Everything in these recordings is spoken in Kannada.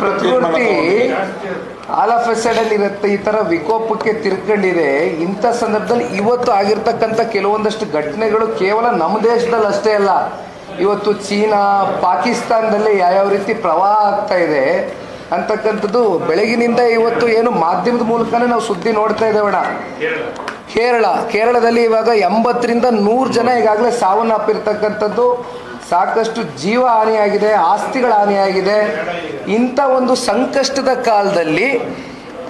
ಪ್ರಕೃತಿ. ಆಲ್ ಆಫ್ ಎ ಸಡನ್ ಇರುತ್ತೆ ಈ ತರ ವಿಕೋಪಕ್ಕೆ ತಿರ್ಕೊಂಡಿದೆ. ಇಂಥ ಸಂದರ್ಭದಲ್ಲಿ ಇವತ್ತು ಆಗಿರ್ತಕ್ಕಂಥ ಕೆಲವೊಂದಷ್ಟು ಘಟನೆಗಳು ಕೇವಲ ನಮ್ಮ ದೇಶದಲ್ಲಿ ಅಷ್ಟೇ ಅಲ್ಲ. ಇವತ್ತು ಚೀನಾ ಪಾಕಿಸ್ತಾನದಲ್ಲಿ ಯಾವ್ಯಾವ ರೀತಿ ಪ್ರವಾಹ ಆಗ್ತಾ ಇದೆ ಅಂತಕ್ಕಂಥದ್ದು ಬೆಳಗಿನಿಂದ ಇವತ್ತು ಏನು ಮಾಧ್ಯಮದ ಮೂಲಕನೇ ನಾವು ಸುದ್ದಿ ನೋಡ್ತಾ ಇದ್ದೇವಣ ಕೇರಳ. ಕೇರಳದಲ್ಲಿ ಇವಾಗ ಎಂಬತ್ತರಿಂದ ನೂರು ಜನ ಈಗಾಗಲೇ ಸಾವನ್ನಪ್ಪಿರ್ತಕ್ಕಂಥದ್ದು. ಸಾಕಷ್ಟು ಜೀವ ಹಾನಿಯಾಗಿದೆ, ಆಸ್ತಿಗಳ ಹಾನಿಯಾಗಿದೆ. ಇಂಥ ಒಂದು ಸಂಕಷ್ಟದ ಕಾಲದಲ್ಲಿ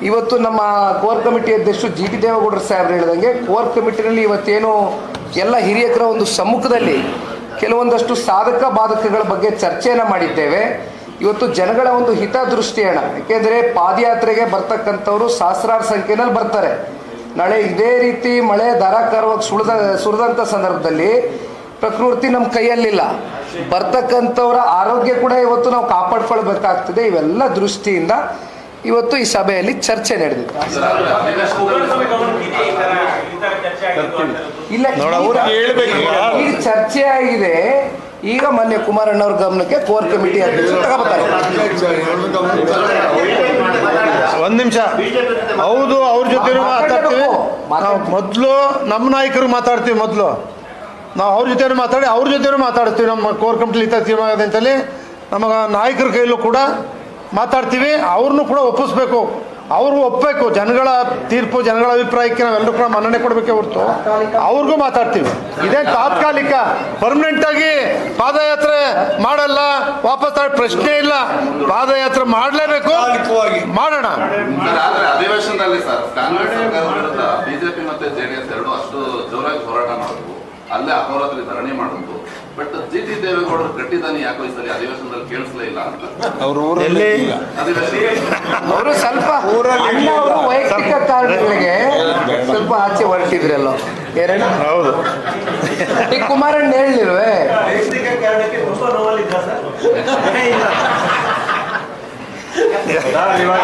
ಇವತ್ತು ನಮ್ಮ ಕೋರ್ ಕಮಿಟಿ ಅಧ್ಯಕ್ಷರು ಜಿ ಟಿ ದೇವೇಗೌಡರು ಸಾಹೇಬ್ರು ಹೇಳಿದಂಗೆ ಕೋರ್ ಕಮಿಟಿನಲ್ಲಿ ಇವತ್ತೇನು ಎಲ್ಲ ಹಿರಿಯಕರ ಒಂದು ಸಮ್ಮುಖದಲ್ಲಿ ಕೆಲವೊಂದಷ್ಟು ಸಾಧಕ ಬಾಧಕಗಳ ಬಗ್ಗೆ ಚರ್ಚೆಯನ್ನು ಮಾಡಿದ್ದೇವೆ. ಇವತ್ತು ಜನಗಳ ಒಂದು ಹಿತದೃಷ್ಟಿಯಣ ಯಾಕೆಂದರೆ ಪಾದಯಾತ್ರೆಗೆ ಬರ್ತಕ್ಕಂಥವ್ರು ಸಹಸ್ರಾರು ಸಂಖ್ಯೆಯಲ್ಲಿ ಬರ್ತಾರೆ. ನಾಳೆ ಇದೇ ರೀತಿ ಮಳೆ, ಧಾರಾಕಾರವಾಗಿ ಸುಳಿದ, ಸುರಿದಂಥ ಸಂದರ್ಭದಲ್ಲಿ ಪ್ರಕೃತಿ ನಮ್ಮ ಕೈಯಲ್ಲಿಲ್ಲ. ಬರ್ತಕ್ಕಂಥವ್ರ ಆರೋಗ್ಯ ಕೂಡ ಇವತ್ತು ನಾವು ಕಾಪಾಡ್ಕೊಳ್ಬೇಕಾಗ್ತದೆ. ಇವೆಲ್ಲ ದೃಷ್ಟಿಯಿಂದ ಇವತ್ತು ಈ ಸಭೆಯಲ್ಲಿ ಚರ್ಚೆ ನಡೆದಿದೆ. ಇಲ್ಲ ಈಗ ಚರ್ಚೆ ಆಗಿದೆ. ಈಗ ಮೊನ್ನೆ ಕುಮಾರಣ್ಣವ್ರ ಗಮನಕ್ಕೆ ಕೋರ್ ಕಮಿಟಿ ಅಧ್ಯಕ್ಷರು ತಗೋಬರ್ತಾರೆ ಒಂದ್ ನಿಮಿಷ. ಹೌದು ಅವ್ರ ಜೊತೆ ಮಾತಾಡ್ತೀವಿ. ನಾವು ಮೊದಲು ನಮ್ಮ ನಾಯಕರು ಮಾತಾಡ್ತೀವಿ ಮೊದಲು. ನಾವು ಅವ್ರ ಜೊತೆ ಮಾತಾಡಿ ಅವ್ರ ಜೊತೆ ಮಾತಾಡ್ತೀವಿ ನಮ್ಮ ಕೋರ್ ಕಮಿಟಿ ಥರ ತೀರ್ಮಾನ ಆಗಿದೆ ಅಂತೇಳಿ ನಮಗ ನಾಯಕರ ಕೈಲೂ ಕೂಡ ಮಾತಾಡ್ತೀವಿ. ಅವ್ರನ್ನೂ ಕೂಡ ಒಪ್ಪಿಸ್ಬೇಕು. ಅವ್ರಿಗೂ ಒಪ್ಪಬೇಕು ಜನಗಳ ತೀರ್ಪು ಜನಗಳ ಅಭಿಪ್ರಾಯಕ್ಕೆ ನಾವೆಲ್ಲರೂ ಕೂಡ ಮನ್ನಣೆ ಕೊಡಬೇಕೆ ಹೊರತು ಅವ್ರಿಗೂ ಮಾತಾಡ್ತೀವಿ. ಇದೇ ತಾತ್ಕಾಲಿಕ ಪರ್ಮನೆಂಟ್ ಆಗಿ ಪಾದಯಾತ್ರೆ ಮಾಡಲ್ಲ. ವಾಪಸ್ ಪ್ರಶ್ನೆ ಇಲ್ಲ. ಪಾದಯಾತ್ರೆ ಮಾಡಲೇಬೇಕು. ಮಾಡೋಣ. ಅಧಿವೇಶನದಲ್ಲಿ ಬಿಜೆಪಿ ಮತ್ತೆ ಜೆಡಿಎಸ್ ಎರಡು ಅಷ್ಟು ಜೋರಾಗಿ ಹೋರಾಟ ಅಲ್ಲೇ ಅಹೋರಾತ್ರಿ ಧರಣಿ ಮಾಡೋದು ಬಟ್ ಜಿ ಟಿ ದೇವೇಗೌಡರು ಕಟ್ಟಿದ್ದಾನೆ ಯಾಕೋ ಈ ಸಲ ಅಧಿವೇಶನದಲ್ಲಿ ಕೇಳಿಸ್ಲೇ ಇಲ್ಲ ಅಂತ. ಅವ್ರ ಊರಲ್ಲಿ ಇಲ್ಲ. ಅಧಿವೇಶನ ಅವರು ಸ್ವಲ್ಪ ಊರಲ್ಲಿ ವೈಯಕ್ತಿಕ ಕಾರಣಗಳಿಗೆ ಸ್ವಲ್ಪ ಆಚೆ ಹೊರಟಿದ್ರಲ್ಲ. ಎರಡು. ಹೌದು. ಈ ಕುಮಾರಣ್ಣ ಹೇಳಿಲ್ವೇ? ವೈಯಕ್ತಿಕ ಕಾರಣಕ್ಕೆ ತುಂಬಾ ನೋವಲ್ಲಿದ್ದ ಸರ್? ಸರ್, ಇವಾಗ